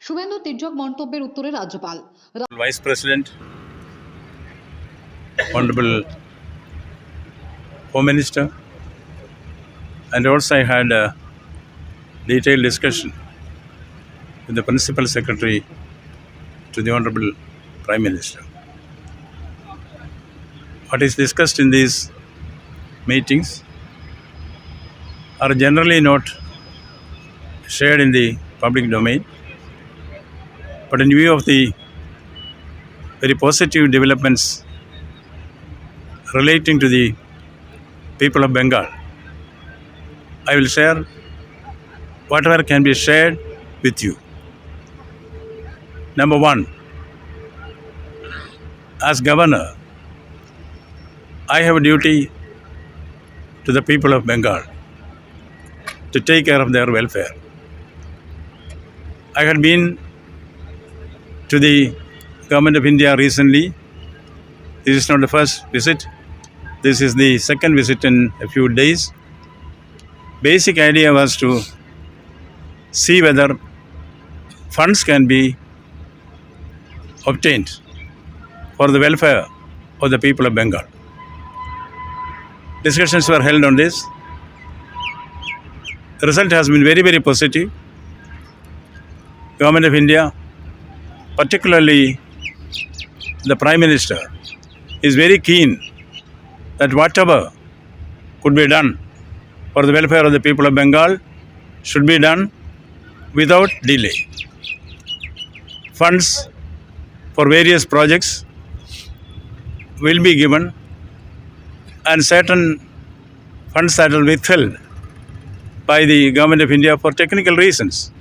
শুভেন্দু তির্যক মন্তব্যের উত্তরে রাজ্যপাল Vice President, Honorable Home Minister, and also I had a detailed discussion with the Principal Secretary to the Honorable Prime Minister. What is discussed in these meetings are generally not shared in the public domain, but in view of the very positive developments relating to the people of Bengal. I will share whatever can be shared with you. Number one, as governor, I have a duty to the people of Bengal to take care of their welfare. I had been to the government of India recently. This is not the first visit. This is the second visit in a few days. Basic idea was to see whether funds can be obtained for the welfare of the people of Bengal. Discussions were held on this. The result has been very, very positive. Government of India particularly the Prime Minister, is very keen that whatever could be done for the welfare of the people of Bengal should be done without delay. Funds for various projects will be given, and certain funds that are withheld by the Government of India for technical reasons.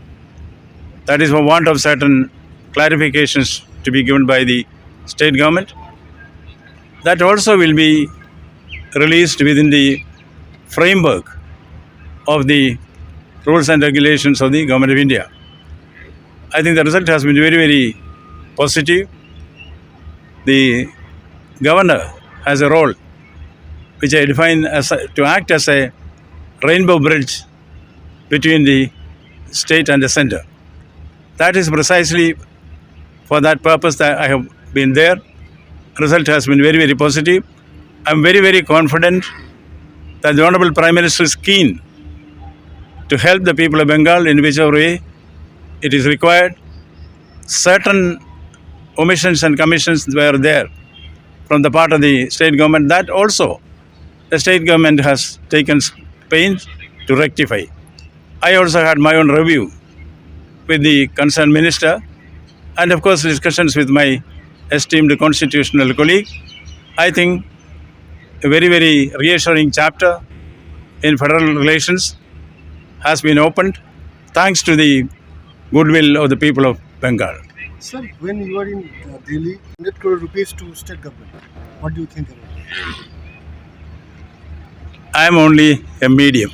That is for want of certain clarifications to be given by the state government. That also will be released within the framework of the rules and regulations of the government of India. I think the result has been very, very positive. The governor has a role which I define as a, to act as a rainbow bridge between the state and the center. That is precisely for that purpose I have been there. Result has been very, very positive. I'm very, very confident that the Honorable Prime Minister is keen to help the people of Bengal in whichever way it is required. Certain omissions and commissions were there from the part of the state government that also the state government has taken pains to rectify. I also had my own review with the concerned minister and of course discussions with my esteemed constitutional colleague. I think a very, very reassuring chapter in federal relations has been opened thanks to the goodwill of the people of Bengal. Sir, when you are in uh, Delhi, 100 crore rupees to state government. What do you think about it? I am only a medium.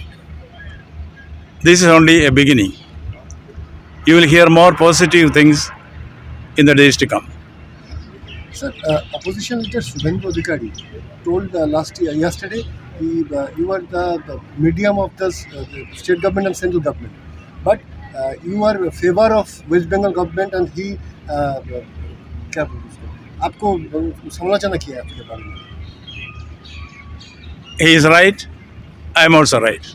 This is only a beginning. You will hear more positive things in the days to come. Sir, uh, opposition leader Subhendu Adhikari told uh, last year, yesterday, he, uh, you are the, the medium of the, s- uh, the state government and central government. But uh, you are in favor of West Bengal government and he uh, क्या बोलूं उसको? आपको uh, समालोचना किया है आपके बारे में He is right. I am also right.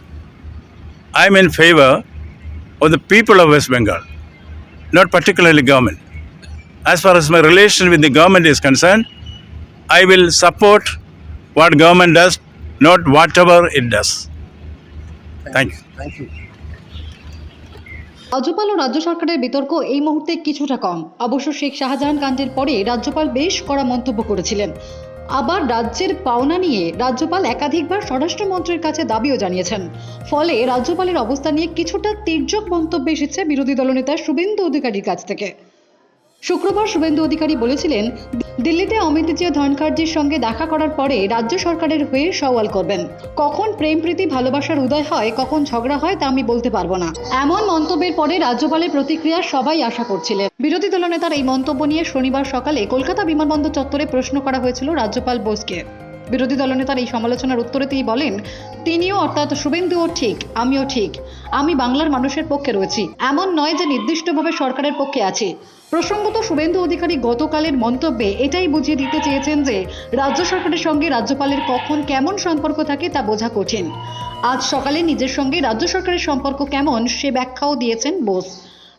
I am in favor of the people of West Bengal, not particularly government. As far as my relation with the government is concerned, I will support what government does, not whatever it does. Thank you. Thank you. রাজ্যপাল ও রাজ্য সরকারের বিতর্ক এই মুহূর্তে কিছুটা কম অবশ্য শেখ শাহজাহান কাণ্ডের পরে রাজ্যপাল বেশ কড়া মন্তব্য করেছিলেন আবার রাজ্যের পাওনা নিয়ে রাজ্যপাল একাধিকবার স্বরাষ্ট্রমন্ত্রীর কাছে দাবিও জানিয়েছেন ফলে রাজ্যপালের অবস্থা নিয়ে কিছুটা তির্যক মন্তব্য এসেছে বিরোধী দলনেতা শুভেন্দু অধিকারীর কাছ থেকে শুক্রবার শুভেন্দু অধিকারী বলেছিলেন, দিল্লিতে অমিত জিয়া ধনখড়জির সঙ্গে দেখা করার পরে রাজ্য সরকারের হয়ে সওয়াল করবেন। কখন প্রেম, প্রীতি, ভালোবাসার উদয় হয়, কখন ঝগড়া হয় তা আমি বলতে পারব না। এমন মন্তব্যের পরে রাজ্যপালের প্রতিক্রিয়া সবাই আশা করছিলেন। বিরোধী দলনেতার এই মন্তব্য নিয়ে শনিবার সকালে কলকাতা বিমানবন্দর চত্বরে প্রশ্ন করা হয়েছিল রাজ্যপাল বোসকে। বিরোধী দলনেতার এই সমালোচনার উত্তরে তিনি বলেন, তিনিও অর্থাৎ শুভেন্দুও ঠিক, আমিও ঠিক। আমি বাংলার মানুষের পক্ষে রয়েছি। এমন নয় যে নির্দিষ্টভাবে সরকারের পক্ষে আছি। প্রসঙ্গত শুভেন্দু অধিকারী গতকালের মন্তব্যে এটাই বুঝিয়ে দিতে চেয়েছেন যে, রাজ্য সরকারের সঙ্গে রাজ্যপালের কখন কেমন সম্পর্ক থাকে তা বোঝা কঠিন। আজ সকালে নিজের সঙ্গে রাজ্য সরকারের সম্পর্ক কেমন সে ব্যাখ্যাও দিয়েছেন বোস।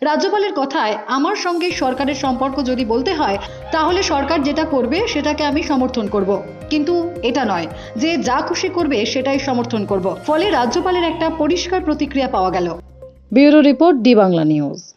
রাজ্যপালের কথায়, আমার সঙ্গে সরকারের সম্পর্ক যদি বলতে হয়, তাহলে সরকার যেটা করবে, সেটাকে আমি সমর্থন করব। কিন্তু এটা নয়। যে যা খুশি করবে, সেটাই সমর্থন করব। ফলে রাজ্যপালের একটা পরিষ্কার প্রতিক্রিয়া পাওয়া গেল। Bureau report D Bangla news.